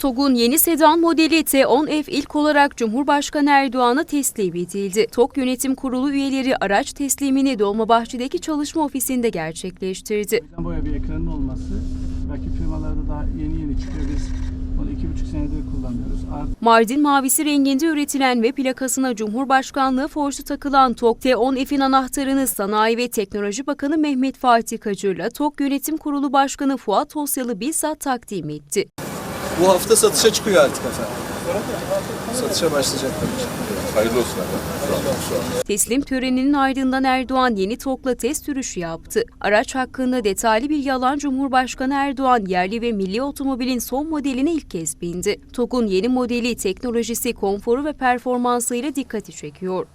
TOG'un yeni sedan modeli T10F ilk olarak Cumhurbaşkanı Erdoğan'a teslim edildi. TOG Yönetim Kurulu üyeleri araç teslimini Dolmabahçe'deki çalışma ofisinde gerçekleştirdi. Boya bir ekranın olması rakip firmalarda daha yeni yeni çıkıyor. Biz onu iki buçuk senedir kullanıyoruz. Art- Mardin mavisi renginde üretilen ve plakasına Cumhurbaşkanlığı forsu takılan TOG T10F'in anahtarını Sanayi ve Teknoloji Bakanı Mehmet Fatih Kacır'la TOG Yönetim Kurulu Başkanı Fuat Tosyalı bizzat takdim etti. Bu hafta satışa çıkıyor artık efendim. Satışa başlayacak tabii. Hayırlı olsun efendim. Şu an. Teslim töreninin ardından Erdoğan yeni TOG'la test sürüşü yaptı. Araç hakkında detaylı bilgi alan Cumhurbaşkanı Erdoğan yerli ve milli otomobilin son modeline ilk kez bindi. TOG'un yeni modeli teknolojisi, konforu ve performansıyla dikkati çekiyor.